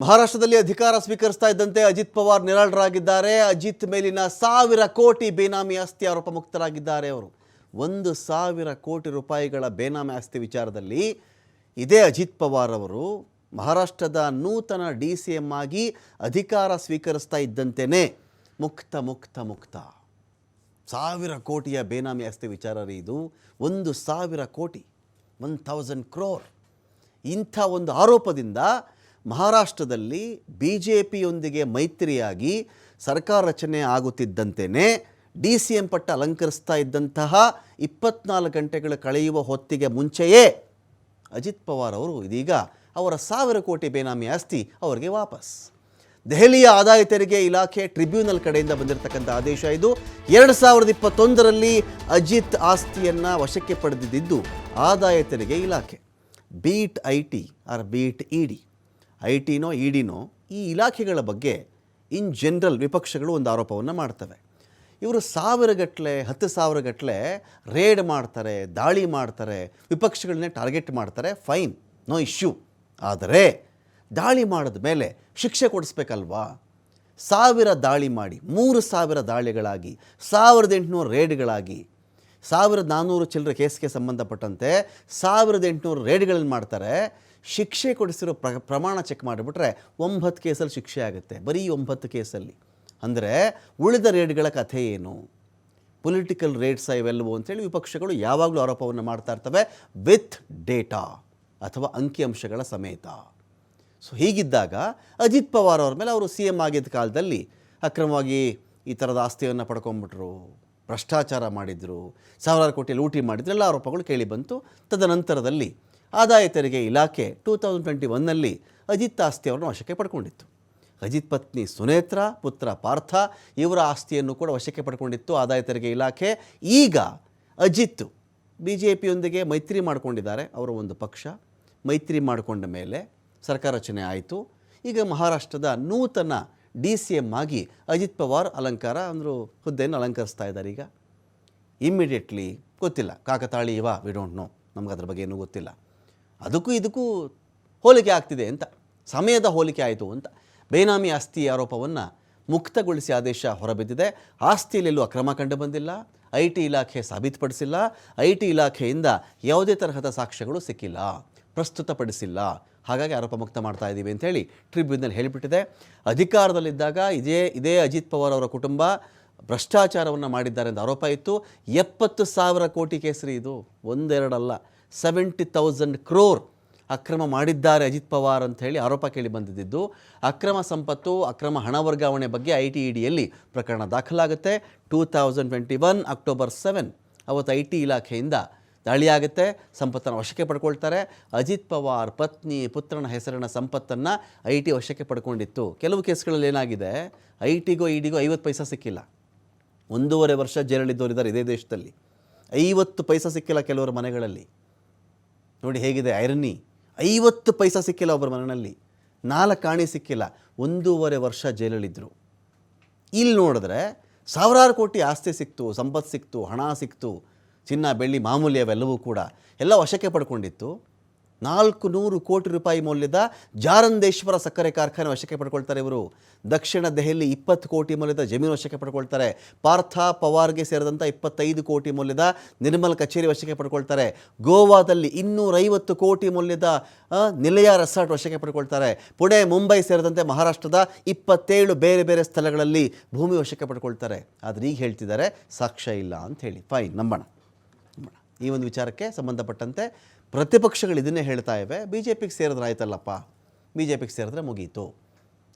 ಮಹಾರಾಷ್ಟ್ರದಲ್ಲಿ ಅಧಿಕಾರ ಸ್ವೀಕರಿಸ್ತಾ ಇದ್ದಂತೆ ಅಜಿತ್ ಪವಾರ್ ನಿರಾಳರಾಗಿದ್ದಾರೆ. ಅಜಿತ್ ಮೇಲಿನ ಸಾವಿರ ಕೋಟಿ ಬೇನಾಮಿ ಆಸ್ತಿ ಆರೋಪ ಮುಕ್ತರಾಗಿದ್ದಾರೆ ಅವರು. ಒಂದು ಸಾವಿರ ಕೋಟಿ ರೂಪಾಯಿಗಳ ಬೇನಾಮಿ ಆಸ್ತಿ ವಿಚಾರದಲ್ಲಿ ಇದೇ ಅಜಿತ್ ಪವಾರ್ ಅವರು ಮಹಾರಾಷ್ಟ್ರದ ನೂತನ ಡಿ ಸಿ ಎಂ ಆಗಿ ಅಧಿಕಾರ ಸ್ವೀಕರಿಸ್ತಾ ಇದ್ದಂತೆಯೇ ಮುಕ್ತ ಮುಕ್ತ ಮುಕ್ತ. ಸಾವಿರ ಕೋಟಿಯ ಬೇನಾಮಿ ಆಸ್ತಿ ವಿಚಾರ ರೀ ಇದು. ಒಂದು ಸಾವಿರ ಕೋಟಿ ಒನ್ ಥೌಸಂಡ್ ಕ್ರೋರ್ ಇಂಥ ಒಂದು ಆರೋಪದಿಂದ ಮಹಾರಾಷ್ಟ್ರದಲ್ಲಿ ಬಿ ಜೆ ಪಿಯೊಂದಿಗೆ ಮೈತ್ರಿಯಾಗಿ ಸರ್ಕಾರ ರಚನೆ ಆಗುತ್ತಿದ್ದಂತೆಯೇ ಡಿ ಸಿ ಎಂ ಪಟ್ಟ ಅಲಂಕರಿಸ್ತಾ ಇದ್ದಂತಹ ಇಪ್ಪತ್ನಾಲ್ಕು ಗಂಟೆಗಳು ಕಳೆಯುವ ಹೊತ್ತಿಗೆ ಮುಂಚೆಯೇ ಅಜಿತ್ ಪವಾರ್ ಅವರು ಇದೀಗ ಅವರ ಸಾವಿರ ಕೋಟಿ ಬೇನಾಮಿ ಆಸ್ತಿ ಅವರಿಗೆ ವಾಪಸ್. ದೆಹಲಿಯ ಆದಾಯ ತೆರಿಗೆ ಇಲಾಖೆ ಟ್ರಿಬ್ಯುನಲ್ ಕಡೆಯಿಂದ ಬಂದಿರತಕ್ಕಂಥ ಆದೇಶ ಇದು. ಎರಡು ಸಾವಿರದ ಇಪ್ಪತ್ತೊಂದರಲ್ಲಿ ಅಜಿತ್ ಆಸ್ತಿಯನ್ನು ವಶಕ್ಕೆ ಪಡೆದಿದ್ದು ಆದಾಯ ತೆರಿಗೆ ಇಲಾಖೆ. Be it I T or be it E D. I ಟಿನೋ E ಡಿನೋ ಈ ಇಲಾಖೆಗಳ ಬಗ್ಗೆ ಇನ್ ಜನರಲ್ ವಿಪಕ್ಷಗಳು ಒಂದು ಆರೋಪವನ್ನು ಮಾಡ್ತವೆ. ಇವರು ಸಾವಿರಗಟ್ಟಲೆ ಹತ್ತು ಸಾವಿರಗಟ್ಟಲೆ ರೇಡ್ ಮಾಡ್ತಾರೆ, ದಾಳಿ ಮಾಡ್ತಾರೆ ವಿಪಕ್ಷಗಳನ್ನೇ ಟಾರ್ಗೆಟ್ ಮಾಡ್ತಾರೆ ಫೈನ್ ನೋ ಇಶ್ಯೂ ಆದರೆ ದಾಳಿ ಮಾಡಿದ ಮೇಲೆ ಶಿಕ್ಷೆ ಕೊಡಿಸ್ಬೇಕಲ್ವಾ? ಸಾವಿರ ದಾಳಿ ಮಾಡಿ, ಮೂರು ಸಾವಿರ ದಾಳಿಗಳಾಗಿ, ಸಾವಿರದ ಎಂಟುನೂರು ರೇಡ್ಗಳಾಗಿ ಸಾವಿರದ ನಾನ್ನೂರು ಚಿಲ್ಲರೆ ಕೇಸ್ಗೆ ಸಂಬಂಧಪಟ್ಟಂತೆ ಸಾವಿರದ ಎಂಟುನೂರು ರೇಡ್ಗಳನ್ನು ಮಾಡ್ತಾರೆ. ಶಿಕ್ಷೆ ಕೊಡಿಸಿರೋ ಪ್ರ, ಪ್ರಮಾಣ ಚೆಕ್ ಮಾಡಿಬಿಟ್ರೆ ಒಂಬತ್ತು ಕೇಸಲ್ಲಿ ಶಿಕ್ಷೆ ಆಗುತ್ತೆ. ಬರೀ ಒಂಬತ್ತು ಕೇಸಲ್ಲಿ. ಅಂದರೆ ಉಳಿದ ರೇಡ್ಗಳ ಕಥೆ ಏನು? ಪೊಲಿಟಿಕಲ್ ರೇಡ್ಸ ಇವೆಲ್ಲವೋ ಅಂತೇಳಿ ವಿಪಕ್ಷಗಳು ಯಾವಾಗಲೂ ಆರೋಪವನ್ನು ಮಾಡ್ತಾ ಇರ್ತವೆ. ವಿತ್ ಡೇಟಾ ಅಥವಾ ಅಂಕಿಅಂಶಗಳ ಸಮೇತ. ಸೊ ಹೀಗಿದ್ದಾಗ ಅಜಿತ್ ಪವಾರ್ ಅವ್ರ ಮೇಲೆ ಅವರು ಸಿ ಎಂ ಆಗಿದ್ದ ಕಾಲದಲ್ಲಿ ಅಕ್ರಮವಾಗಿ ಈ ಥರದ ಆಸ್ತಿಯನ್ನು ಪಡ್ಕೊಂಡ್ಬಿಟ್ರು ಭ್ರಷ್ಟಾಚಾರ ಮಾಡಿದರು, ಸಾವಿರಾರು ಕೋಟಿ ಲೂಟಿ ಮಾಡಿದ್ರು, ಎಲ್ಲ ಆರೋಪಗಳು ಕೇಳಿಬಂತು ತದನಂತರದಲ್ಲಿ ಆದಾಯ ತೆರಿಗೆ ಇಲಾಖೆ ಟೂ ತೌಸಂಡ್ ಟ್ವೆಂಟಿ ಒನ್ನಲ್ಲಿ ಅಜಿತ್ ಆಸ್ತಿಯವರನ್ನು ವಶಕ್ಕೆ ಪಡ್ಕೊಂಡಿತ್ತು. ಅಜಿತ್ ಪತ್ನಿ ಸುನೇತ್ರ, ಪುತ್ರ ಪಾರ್ಥ, ಇವರ ಆಸ್ತಿಯನ್ನು ಕೂಡ ವಶಕ್ಕೆ ಪಡ್ಕೊಂಡಿತ್ತು ಆದಾಯ ತೆರಿಗೆ ಇಲಾಖೆ. ಈಗ ಅಜಿತ್ ಬಿ ಜೆ ಪಿಯೊಂದಿಗೆ ಮೈತ್ರಿ ಮಾಡಿಕೊಂಡಿದ್ದಾರೆ, ಅವರ ಒಂದು ಪಕ್ಷ. ಮೈತ್ರಿ ಮಾಡಿಕೊಂಡ ಮೇಲೆ ಸರ್ಕಾರ ರಚನೆ ಆಯಿತು. ಈಗ ಮಹಾರಾಷ್ಟ್ರದ ನೂತನ ಡಿ ಸಿ ಎಂ ಆಗಿ ಅಜಿತ್ ಪವಾರ್ ಅಲಂಕಾರ ಅಂದರು ಹುದ್ದೆಯನ್ನು ಅಲಂಕರಿಸ್ತಾ ಇದ್ದಾರೆ ಈಗ. ಇಮ್ಮಿಡಿಯೇಟ್ಲಿ ಗೊತ್ತಿಲ್ಲ. ಕಾಕತಾಳಿ ಇವ ವಿ ಡೋಂಟ್ ನೋ ನಮ್ಗೆ ಅದ್ರ ಬಗ್ಗೆ ಏನೂ ಗೊತ್ತಿಲ್ಲ. ಅದಕ್ಕೂ ಇದಕ್ಕೂ ಹೋಲಿಕೆ ಆಗ್ತಿದೆ ಅಂತ. ಸಮಯದ ಹೋಲಿಕೆ ಆಯಿತು ಅಂತ. ಬೇನಾಮಿ ಆಸ್ತಿ ಆರೋಪವನ್ನು ಮುಕ್ತಗೊಳಿಸಿ ಆದೇಶ ಹೊರಬಿದ್ದಿದೆ. ಆಸ್ತಿಯಲ್ಲೆಲ್ಲೂ ಅಕ್ರಮ ಕಂಡು ಬಂದಿಲ್ಲ. ಐ ಟಿ ಇಲಾಖೆ ಸಾಬೀತುಪಡಿಸಿಲ್ಲ. ಐ ಟಿ ಇಲಾಖೆಯಿಂದ ಯಾವುದೇ ತರಹದ ಸಾಕ್ಷ್ಯಗಳು ಸಿಕ್ಕಿಲ್ಲ. ಪ್ರಸ್ತುತಪಡಿಸಿಲ್ಲ. ಹಾಗಾಗಿ ಆರೋಪ ಮುಕ್ತ ಮಾಡ್ತಾ ಇದ್ದೀವಿ ಅಂತೇಳಿ ಟ್ರಿಬ್ಯುನಲ್ ಹೇಳಿಬಿಟ್ಟಿದೆ. ಅಧಿಕಾರದಲ್ಲಿದ್ದಾಗ ಇದೇ ಇದೇ ಅಜಿತ್ ಪವಾರ್ ಅವರ ಕುಟುಂಬ ಭ್ರಷ್ಟಾಚಾರವನ್ನು ಮಾಡಿದ್ದಾರೆ ಅಂತ ಆರೋಪ ಇತ್ತು. ಎಪ್ಪತ್ತು ಸಾವಿರ ಕೋಟಿ ಕೇಸರಿ ಇದು. ಒಂದೆರಡಲ್ಲ. ಸೆವೆಂಟಿ ತೌಸಂಡ್ ಕ್ರೋರ್ ಅಕ್ರಮ ಮಾಡಿದ್ದಾರೆ ಅಜಿತ್ ಪವಾರ್ ಅಂತ ಹೇಳಿ ಆರೋಪ ಕೇಳಿ ಬಂದಿದ್ದು. ಅಕ್ರಮ ಸಂಪತ್ತು, ಅಕ್ರಮ ಹಣ ವರ್ಗಾವಣೆ ಬಗ್ಗೆ ಐ ಟಿ ಇಡಿಯಲ್ಲಿ ಪ್ರಕರಣ ದಾಖಲಾಗುತ್ತೆ. Two thousand twenty one October seven ಅವತ್ತು ಐ ಟಿ ಇಲಾಖೆಯಿಂದ ದಾಳಿಯಾಗುತ್ತೆ, ಸಂಪತ್ತನ್ನು ವಶಕ್ಕೆ ಪಡ್ಕೊಳ್ತಾರೆ. ಅಜಿತ್ ಪವಾರ್ ಪತ್ನಿ ಪುತ್ರನ ಹೆಸರಿನ ಸಂಪತ್ತನ್ನು ಐ ಟಿ ವಶಕ್ಕೆ ಪಡ್ಕೊಂಡಿತ್ತು. ಕೆಲವು ಕೇಸ್ಗಳಲ್ಲಿ ಏನಾಗಿದೆ, ಐ ಟಿಗೋ ಇ ಡಿಗೋ ಐವತ್ತು ಪೈಸಾ ಸಿಕ್ಕಿಲ್ಲ. ಒಂದೂವರೆ ವರ್ಷ ಜೈಲಲ್ಲಿದ್ದವರಿದ್ದಾರೆ ಇದೇ ದೇಶದಲ್ಲಿ. ಐವತ್ತು ಪೈಸಾ ಸಿಕ್ಕಿಲ್ಲ ಕೆಲವರ ಮನೆಗಳಲ್ಲಿ. ನೋಡಿ ಹೇಗಿದೆ ಐರನಿ, ಐವತ್ತು ಪೈಸಾ ಸಿಕ್ಕಿಲ್ಲ ಒಬ್ಬರ ಮನೆಯಲ್ಲಿ. ನಾಲ್ಕು ಕಾಣಿ ಸಿಕ್ಕಿಲ್ಲ, ಒಂದೂವರೆ ವರ್ಷ ಜೈಲಲ್ಲಿದ್ದರು ಇಲ್ಲಿ ನೋಡಿದ್ರೆ ಸಾವಿರಾರು ಕೋಟಿ ಆಸ್ತಿ ಸಿಕ್ತು, ಸಂಪತ್ತು ಸಿಕ್ತು, ಹಣ ಸಿಕ್ತು. ಚಿನ್ನ, ಬೆಳ್ಳಿ, ಮಾಮೂಲಿ ಅವೆಲ್ಲವೂ ಕೂಡ ಎಲ್ಲ ವಶಕ್ಕೆ ಪಡ್ಕೊಂಡಿತ್ತು. ನಾಲ್ಕು ನೂರು ಕೋಟಿ ರೂಪಾಯಿ ಮೌಲ್ಯದ ಜಾರಂದೇಶ್ವರ ಸಕ್ಕರೆ ಕಾರ್ಖಾನೆ ವಶಕ್ಕೆ ಪಡ್ಕೊಳ್ತಾರೆ ಇವರು. ದಕ್ಷಿಣ ದೆಹಲಿ ಇಪ್ಪತ್ತು ಕೋಟಿ ಮೌಲ್ಯದ ಜಮೀನು ವಶಕ್ಕೆ ಪಡ್ಕೊಳ್ತಾರೆ. ಪಾರ್ಥ ಪವಾರ್ಗೆ ಸೇರಿದಂಥ ಇಪ್ಪತ್ತೈದು ಕೋಟಿ ಮೌಲ್ಯದ ನಿರ್ಮಲ್ ಕಚೇರಿ ವಶಕ್ಕೆ ಪಡ್ಕೊಳ್ತಾರೆ. ಗೋವಾದಲ್ಲಿ ಇನ್ನೂರೈವತ್ತು ಕೋಟಿ ಮೌಲ್ಯದ ನಿಲಯ ರೆಸಾರ್ಟ್ ವಶಕ್ಕೆ ಪಡ್ಕೊಳ್ತಾರೆ. ಪುಣೆ, ಮುಂಬೈ ಸೇರಿದಂತೆ ಮಹಾರಾಷ್ಟ್ರದ ಇಪ್ಪತ್ತೇಳು ಬೇರೆ ಬೇರೆ ಸ್ಥಳಗಳಲ್ಲಿ ಭೂಮಿ ವಶಕ್ಕೆ ಪಡ್ಕೊಳ್ತಾರೆ. ಆದರೆ ಈಗ ಹೇಳ್ತಿದ್ದಾರೆ ಸಾಕ್ಷ್ಯ ಇಲ್ಲ ಅಂತ ಹೇಳಿ. ಫೈನ್, ನಂಬೋಣ. ಈ ಒಂದು ವಿಚಾರಕ್ಕೆ ಸಂಬಂಧಪಟ್ಟಂತೆ ಪ್ರತಿಪಕ್ಷಗಳು ಇದನ್ನೇ ಹೇಳ್ತಾ ಇವೆ. ಬಿ ಜೆ ಪಿಗೆ ಸೇರಿದ್ರೆ ಆಯ್ತಲ್ಲಪ್ಪ ಬಿ ಜೆ ಪಿಗೆ ಸೇರಿದ್ರೆ ಮುಗೀತು.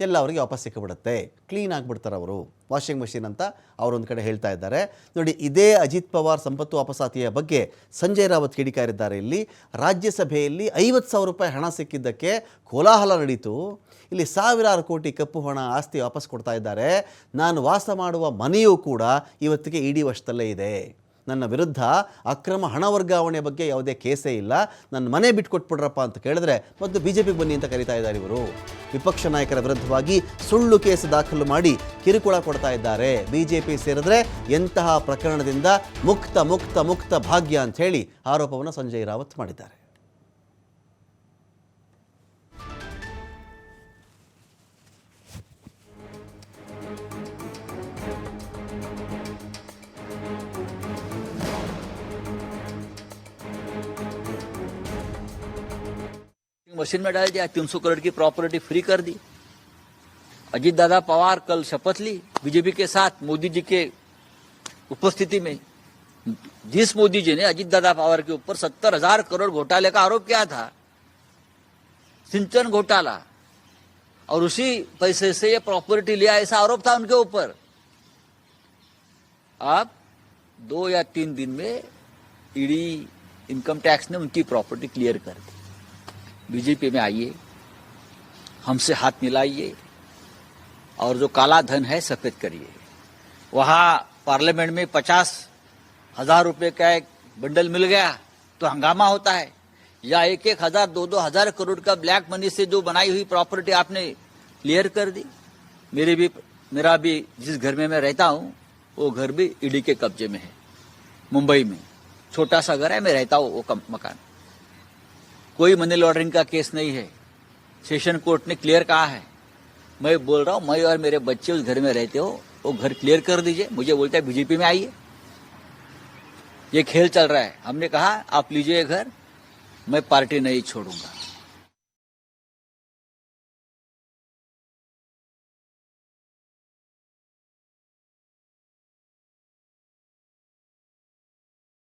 ಎಲ್ಲ ಅವರಿಗೆ ವಾಪಸ್ ಸಿಕ್ಕಿಬಿಡುತ್ತೆ ಕ್ಲೀನ್ ಆಗಿಬಿಡ್ತಾರೆ ಅವರು. ವಾಷಿಂಗ್ ಮೆಷಿನ್ ಅಂತ ಅವರೊಂದು ಕಡೆ ಹೇಳ್ತಾ ಇದ್ದಾರೆ. ನೋಡಿ, ಇದೇ ಅಜಿತ್ ಪವಾರ್ ಸಂಪತ್ತು ವಾಪಸಾತಿಯ ಬಗ್ಗೆ ಸಂಜಯ್ ರಾವತ್ ಕಿಡಿಕಾರಿದ್ದಾರೆ ಇಲ್ಲಿ. ರಾಜ್ಯಸಭೆಯಲ್ಲಿ ಐವತ್ತು ಸಾವಿರ ರೂಪಾಯಿ ಹಣ ಸಿಕ್ಕಿದ್ದಕ್ಕೆ ಕೋಲಾಹಲ ನಡೀತು. ಇಲ್ಲಿ ಸಾವಿರಾರು ಕೋಟಿ ಕಪ್ಪು ಹಣ ಆಸ್ತಿ ವಾಪಸ್ ಕೊಡ್ತಾ ಇದ್ದಾರೆ. ನಾನು ವಾಸ ಮಾಡುವ ಮನೆಯೂ ಕೂಡ ಇವತ್ತಿಗೆ ಇಡೀ ವರ್ಷದಲ್ಲೇ ಇದೆ. ನನ್ನ ವಿರುದ್ಧ ಅಕ್ರಮ ಹಣ ವರ್ಗಾವಣೆ ಬಗ್ಗೆ ಯಾವುದೇ ಕೇಸೇ ಇಲ್ಲ. ನನ್ನ ಮನೆ ಬಿಟ್ಕೊಟ್ಬಿಡ್ರಪ್ಪ ಅಂತ ಕೇಳಿದ್ರೆ ಮತ್ತು ಬಿ ಜೆ ಪಿಗೆ ಬನ್ನಿ ಅಂತ ಕರೀತಾ ಇದ್ದಾರೆ ಇವರು. ವಿಪಕ್ಷ ನಾಯಕರ ವಿರುದ್ಧವಾಗಿ ಸುಳ್ಳು ಕೇಸು ದಾಖಲು ಮಾಡಿ ಕಿರುಕುಳ ಕೊಡ್ತಾ ಇದ್ದಾರೆ. ಬಿ ಜೆ ಪಿ ಸೇರಿದ್ರೆ ಎಂತಹ ಪ್ರಕರಣದಿಂದ ಮುಕ್ತ ಮುಕ್ತ ಮುಕ್ತ ಭಾಗ್ಯ ಅಂತ ಹೇಳಿ ಆರೋಪವನ್ನು ಸಂಜಯ್ ರಾವತ್ ಮಾಡಿದ್ದಾರೆ. मशीन में डाल दिया, तीन सौ करोड़ की प्रॉपर्टी फ्री कर दी। अजीत दादा पवार कल शपथ ली बीजेपी के साथ मोदी जी के उपस्थिति में। जिस मोदी जी ने अजीत दादा पवार के ऊपर सत्तर हज़ार करोड़ घोटाले का आरोप किया था, सिंचन घोटाला, और उसी पैसे से ये प्रॉपर्टी लिया ऐसा आरोप था उनके ऊपर। अब दो या तीन दिन में ईडी इनकम टैक्स ने उनकी प्रॉपर्टी क्लियर कर दी। बीजेपी में आइए, हमसे हाथ मिलाइए और जो काला धन है सफ़ेद करिए। वहाँ पार्लियामेंट में पचास हज़ार रुपये का एक बंडल मिल गया तो हंगामा होता है। या एक एक हज़ार, दो दो हज़ार करोड़ का ब्लैक मनी से जो बनाई हुई प्रॉपर्टी आपने क्लियर कर दी। मेरे भी, मेरा भी जिस घर में मैं रहता हूँ, वो घर भी ईडी के कब्जे में है, मुंबई में। छोटा सा घर है, मैं रहता हूँ वो मकान। कोई मनी लॉन्ड्रिंग का केस नहीं है। सेशन कोर्ट ने क्लियर कहा है। मैं बोल रहा हूँ, मैं और मेरे बच्चे उस घर में रहते हो, वो घर क्लियर कर दीजिए, मुझे बोलता है बीजेपी में आइए। ये खेल चल रहा है। हमने कहा, आप लीजिए घर, मैं पार्टी नहीं छोड़ूँगा।